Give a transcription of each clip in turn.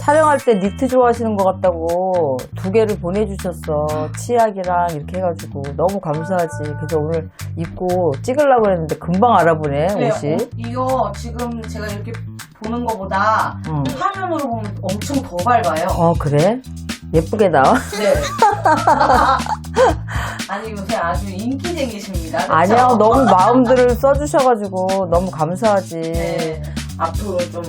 촬영할 때 니트 좋아하시는 것 같다고 두 개를 보내주셨어. 치약이랑 이렇게 해가지고 너무 감사하지. 그래서 오늘 입고 찍으려고 했는데 금방 알아보네 네, 옷이. 어, 이거 지금 제가 이렇게 보는 것보다 응. 화면으로 보면 엄청 더 밝아요. 어 그래? 예쁘게 나와? 네. 아니 요새 아주 인기쟁이십니다. 그쵸? 아니야 너무 마음들을 써주셔가지고 너무 감사하지. 네. 앞으로 좀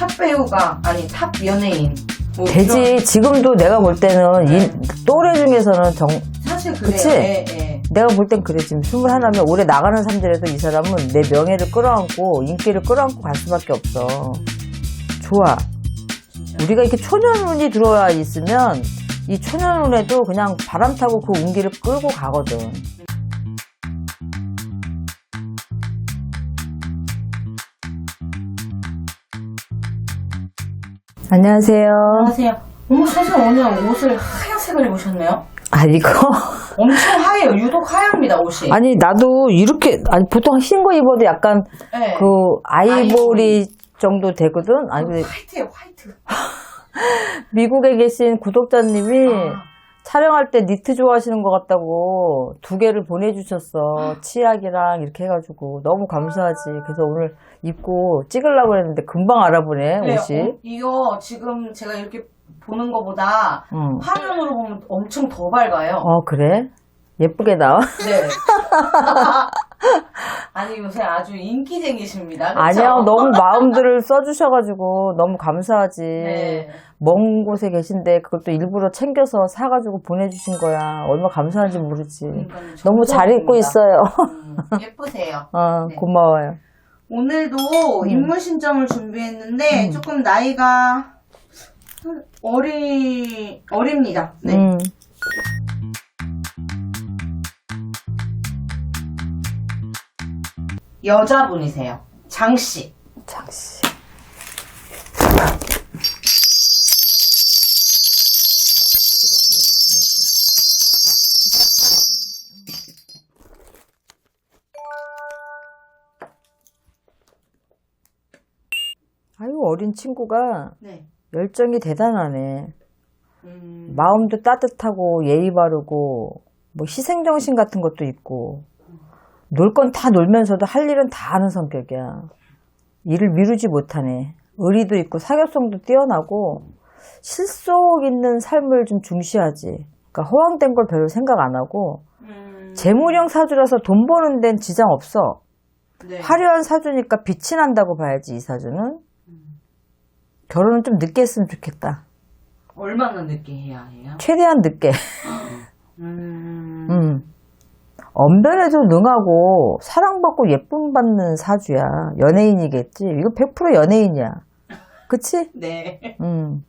탑 배우가 아니 탑 연예인. 뭐 되지. 이런- 지금도 내가 볼 때는 네. 이 또래 중에서는 정, 사실 그래요. 그치? 예, 예. 내가 볼 땐 그래. 지금 21면 올해 나가는 삼들에도 이 사람은 내 명예를 끌어안고 인기를 끌어안고 갈 수밖에 없어. 좋아. 우리가 이렇게 초년운이 들어와 있으면 이 초년운에도 그냥 바람 타고 그 운기를 끌고 가거든. 안녕하세요. 안녕하세요. 어머 선생님 오늘 옷을 하얀색을 입으셨네요. 아, 이거. 엄청 하얘요. 유독 하얗습니다 옷이. 아니, 나도 이렇게, 아니, 보통 흰 거 입어도 약간 네. 그 아이보리 정도 되거든? 아니, 근데 화이트예요 화이트. 미국에 계신 구독자님이 아. 촬영할 때 니트 좋아하시는 것 같다고 두 개를 보내주셨어. 치약이랑 이렇게 해가지고 너무 감사하지. 그래서 오늘 입고 찍으려고 했는데 금방 알아보네, 네, 옷이. 어, 이거 지금 제가 이렇게 보는 것보다 응. 화면으로 보면 엄청 더 밝아요. 어, 그래? 예쁘게 나와? 네. 아니 요새 아주 인기쟁이십니다. 그쵸? 아니야, 너무 마음들을 써주셔가지고 너무 감사하지. 네. 먼 곳에 계신데 그것도 일부러 챙겨서 사가지고 보내주신 거야. 얼마나 감사한지 모르지. 너무 잘 입고. 있어요. 음, 예쁘세요. 어, 네. 고마워요. 오늘도 음. 인물 신청을 준비했는데 조금 나이가 어리 어립니다. 네. 음. 여자분이세요. 장 씨. 장씨. 아유, 어린 친구가 네. 열정이 대단하네. 음, 마음도 따뜻하고 예의 바르고 뭐 희생 정신 같은 것도 있고 놀 건 다 놀면서도 할 일은 다 하는 성격이야. 일을 미루지 못하네. 의리도 있고 사교성도 뛰어나고 실속 있는 삶을 좀 중시하지. 그러니까 허황된 걸 별로 생각 안 하고 음, 재무령 사주라서 돈 버는 데는 지장 없어. 네. 화려한 사주니까 빛이 난다고 봐야지 이 사주는. 결혼은 좀 늦게 했으면 좋겠다. 얼마나 늦게 해야 해요? 최대한 늦게. 음, 음. 언변에도 능하고 사랑받고 예쁨 받는 사주야. 연예인이겠지. 이거 100% 연예인이야. 그치? 네. 음.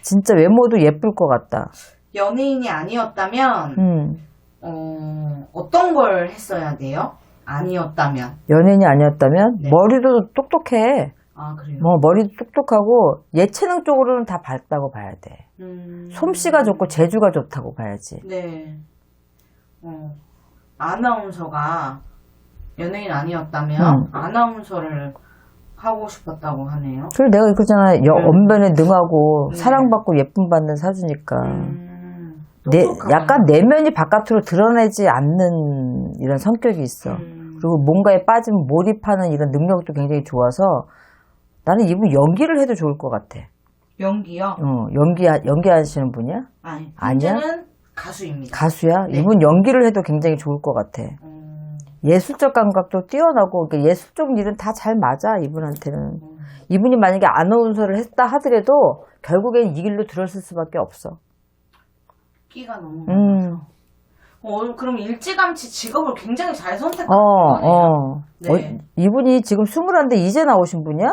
진짜 외모도 예쁠 것 같다. 연예인이 아니었다면 음. 어, 어떤 걸 했어야 돼요? 아니었다면. 연예인이 아니었다면 네. 머리도 똑똑해. 아 그래요. 뭐 머리도 똑똑하고 예체능 쪽으로는 다 밝다고 봐야 돼. 음, 솜씨가 좋고 재주가 좋다고 봐야지. 네. 어, 아나운서가 연예인 아니었다면 음. 아나운서를 하고 싶었다고 하네요. 그리고 내가 그러잖아. 여- 네. 언변에 능하고 네. 사랑받고 예쁨 받는 사주니까. 음, 내. 약간 내면이 바깥으로 드러내지 않는 이런 성격이 있어. 음, 그리고 뭔가에 빠지면 몰입하는 이런 능력도 굉장히 좋아서 나는 이분 연기를 해도 좋을 것 같아. 연기요? 어, 연기, 연기하시는 분이야? 아니, 아니야? 현재는 가수입니다. 가수야? 네. 이분 연기를 해도 굉장히 좋을 것 같아. 음, 예술적 감각도 뛰어나고, 그러니까 예술 쪽 일은 다 잘 맞아, 이분한테는. 음. 이분이 만약에 아나운서를 했다 하더라도 결국엔 이 길로 들었을 수밖에 없어. 끼가 너무 음. 어, 그럼 일찌감치 직업을 굉장히 잘 선택한 어, 거네요. 어. 네. 어, 이분이 지금 스물한데 이제 나오신 분이야?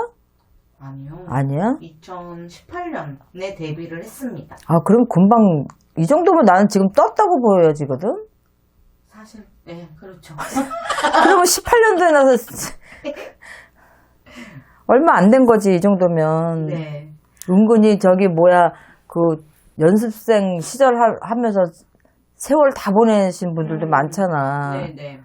아니요. 아니야? 2018년에 데뷔를 했습니다. 아, 그럼 금방, 이 정도면 나는 지금 떴다고 보여지거든? 사실, 네, 그렇죠. 그러면 18년 도에 나서, 얼마 안 된 거지, 이 정도면. 네. 은근히 저기, 뭐야, 그, 연습생 시절 하, 하면서 세월 다 보내신 분들도 음. 많잖아. 네, 네.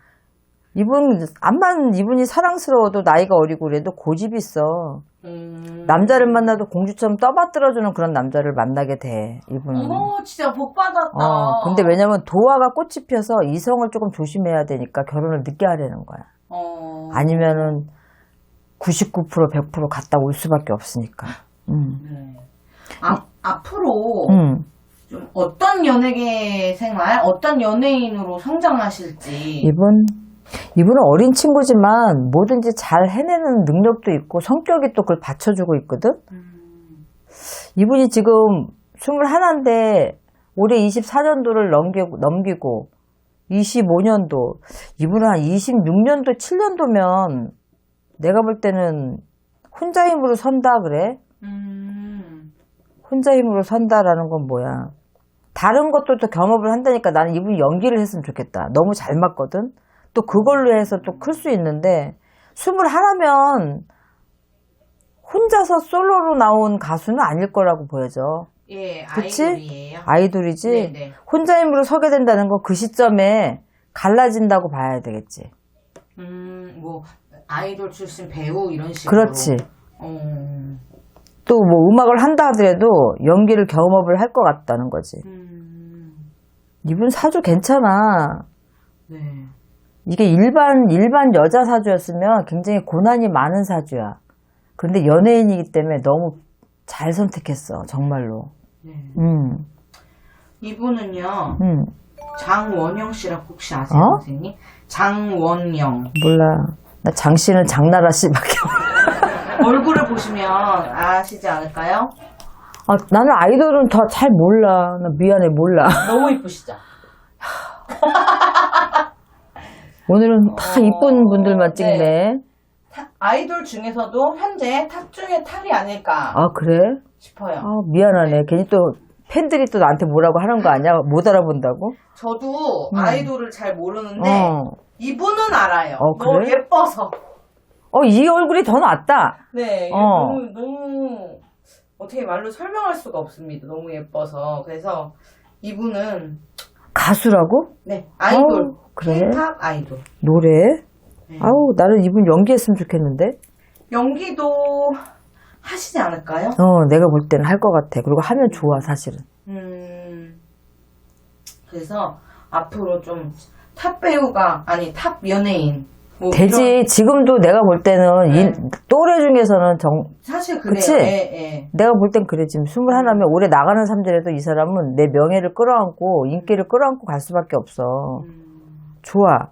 이분 암만 이분이 사랑스러워도 나이가 어리고 그래도 고집이 있어. 음. 남자를 만나도 공주처럼 떠받들어주는 그런 남자를 만나게 돼. 이분은. 어머, 진짜 복 받았다. 어, 근데 왜냐면 도화가 꽃이 피어서 이성을 조금 조심해야 되니까 결혼을 늦게 하려는 거야. 어. 아니면은 99% 100% 갔다 올 수밖에 없으니까. 음. 네. 아, 앞으로 음. 좀 어떤 연예계 생활, 어떤 연예인으로 성장하실지. 이분 이분은 어린 친구지만 뭐든지 잘 해내는 능력도 있고 성격이 또 그걸 받쳐주고 있거든. 음. 이분이 지금 21인데 올해 24년도를 넘기고, 넘기고 25년도 이분은 한 26년도 7년도면 내가 볼 때는 혼자 힘으로 선다 그래. 음. 혼자 힘으로 선다라는 건 뭐야? 다른 것도 또 겸업을 한다니까 나는 이분이 연기를 했으면 좋겠다. 너무 잘 맞거든. 또 그걸로 해서 또 클 수 있는데 스물 하나면 혼자서 솔로로 나온 가수는 아닐 거라고 보여져. 예, 그치? 아이돌이에요. 아이돌이지. 네네. 혼자 힘으로 서게 된다는 건그 시점에 갈라진다고 봐야 되겠지. 음, 뭐 아이돌 출신 배우 이런 식으로. 그렇지. 어. 또뭐 음악을 한다 하더라도 연기를 경험을 할 것 같다는 거지. 음. 이분 사주 괜찮아. 네. 이게 일반, 일반 여자 사주였으면 굉장히 고난이 많은 사주야. 근데 연예인이기 때문에 너무 잘 선택했어, 정말로. 네. 음, 이분은요. 음, 장원영 씨라고 혹시 아세요, 어? 선생님? 장원영. 몰라. 나 장 씨는 장나라 씨밖에 없 얼굴을 보시면 아시지 않을까요? 아, 나는 아이돌은 더잘 몰라. 나 미안해, 몰라. 너무 이쁘시죠? 오늘은 다 어, 이쁜 분들만 찍네. 네. 타- 아이돌 중에서도 현재 탑 중에 탑이 아닐까 아, 그래? 싶어요. 아, 미안하네. 괜히 또 팬들이 또 나한테 뭐라고 하는 거 아니야? 못 알아본다고? 저도 음. 아이돌을 잘 모르는데 어. 이분은 알아요. 어, 너무 그래? 예뻐서. 어, 이 얼굴이 더 낫다. 네, 이게 어. 너무 너무 어떻게 말로 설명할 수가 없습니다. 너무 예뻐서 그래서 이분은 가수라고? 네 아이돌 어, 그래? 탑 아이돌 노래? 네. 아우, 나는 이분 연기했으면 좋겠는데? 연기도 하시지 않을까요? 어, 내가 볼 때는 할 것 같아. 그리고 하면 좋아, 사실은. 음 그래서 앞으로 좀 탑 배우가 아니 탑 연예인 뭐 되지. 이런- 지금도 내가 볼 때는, 네. 이 또래 중에서는 정, 사실 그래요. 그치? 예, 예. 내가 볼 땐 그래. 지금 스물 하나면 올해 나가는 삼들에도 이 사람은 내 명예를 끌어안고, 인기를 끌어안고 갈 수밖에 없어. 음, 좋아.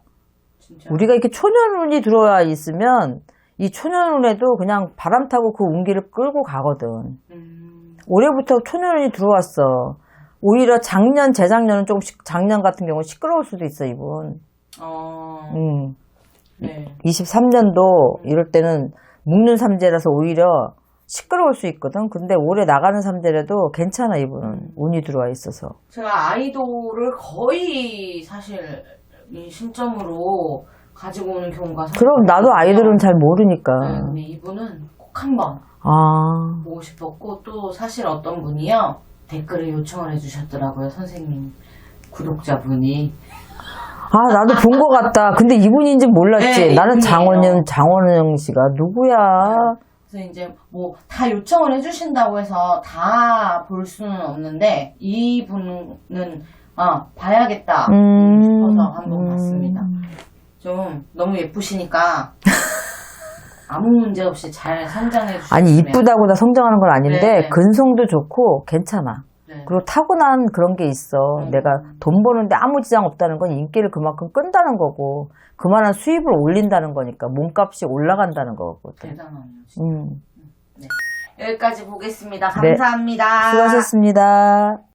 진짜. 우리가 이렇게 초년운이 들어와 있으면, 이 초년운에도 그냥 바람 타고 그 운기를 끌고 가거든. 음, 올해부터 초년운이 들어왔어. 오히려 작년, 재작년은 조금, 시- 작년 같은 경우는 시끄러울 수도 있어, 이분. 어, 음. 네. 23년도 이럴 때는 묵는 삼재라서 오히려 시끄러울 수 있거든. 근데 올해 나가는 삼재라도 괜찮아, 이분은. 운이 들어와 있어서. 제가 아이돌을 거의 사실 이 신점으로 가지고 오는 경우가 사실 그럼 나도. 아이들은 잘 모르니까. 네, 근데 이분은 꼭 한번 아, 보고 싶었고 또 사실 어떤 분이요 댓글을 요청을 해주셨더라고요 선생님 구독자분이 아, 나도 본 것 같다. 근데 이분인지 몰랐지. 네, 나는 이분이에요. 장원영, 장원영 씨가 누구야? 그래서 이제 뭐 다 요청을 해주신다고 해서 다 볼 수는 없는데 이 분은 아 봐야겠다 음, 싶어서 한번 음. 봤습니다. 좀 너무 예쁘시니까 아무 문제 없이 잘 성장해 주시면 아니, 이쁘다고 다 성장하는 건 아닌데, 네. 근성도 좋고, 괜찮아. 네. 그리고 타고난 그런 게 있어. 음. 내가 돈 버는데 아무 지장 없다는 건 인기를 그만큼 끈다는 거고, 그만한 수입을 올린다는 거니까, 몸값이 올라간다는 거거든. 대단하네요. 진짜. 음, 여기까지 보겠습니다. 네. 감사합니다. 수고하셨습니다.